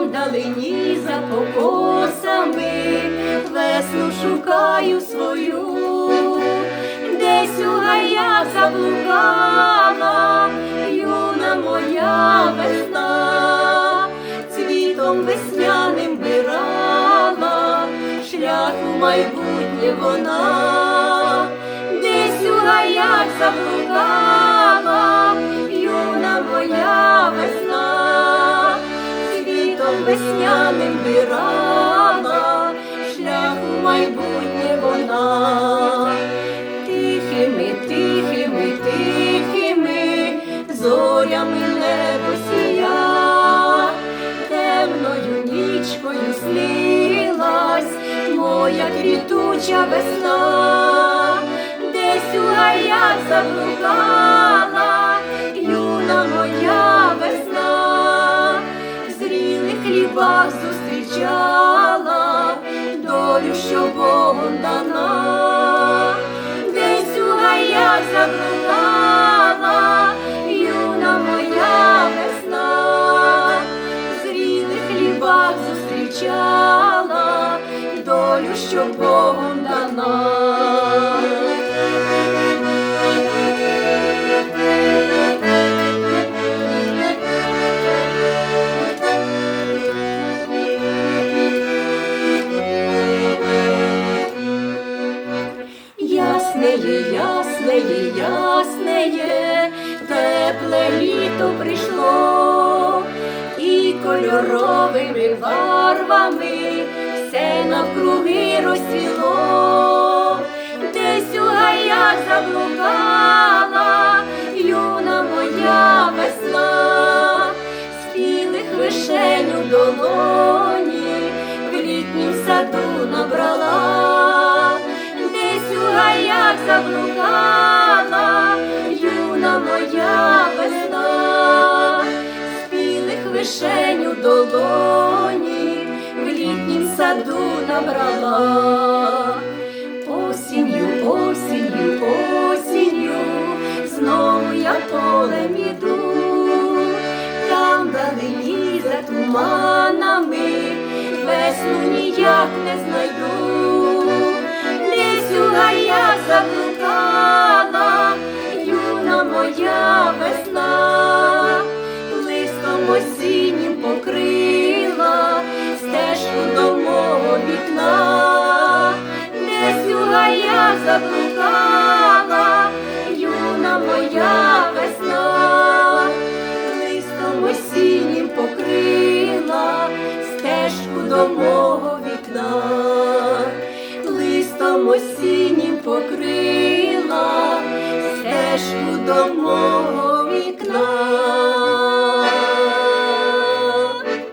там вдалині за покосами, весну шукаю свою, десь у гаях заблукала, юна моя весна, цвітом весняним бирала, шлях у майбутнє вона, десь у гаях заблукала, бирала, шлях у майбутнє вона, тихими, тихими, тихими, зорями небо сія, темною нічкою снилась моя квітуча весна, десь у гаях заблукала, юна моя весна, зрілих хлібах зустрічала долю, що Богом дана, десь у гаях заблукала, юна моя весна, в зрілих хлібах зустрічала долю, що Богом дана. Яснеє, яснеє, яснеє, тепле літо прийшло, і кольоровими барвами все навкруги розцвіло, десь у гаях заблукала, спілих у долоні, в літнім саду набрала. Осінню, осінню, осінню, знову я полем іду, там далині за туманами, весну ніяк не знайду, до мого вікна, листом осіннім покрила стежку до мого.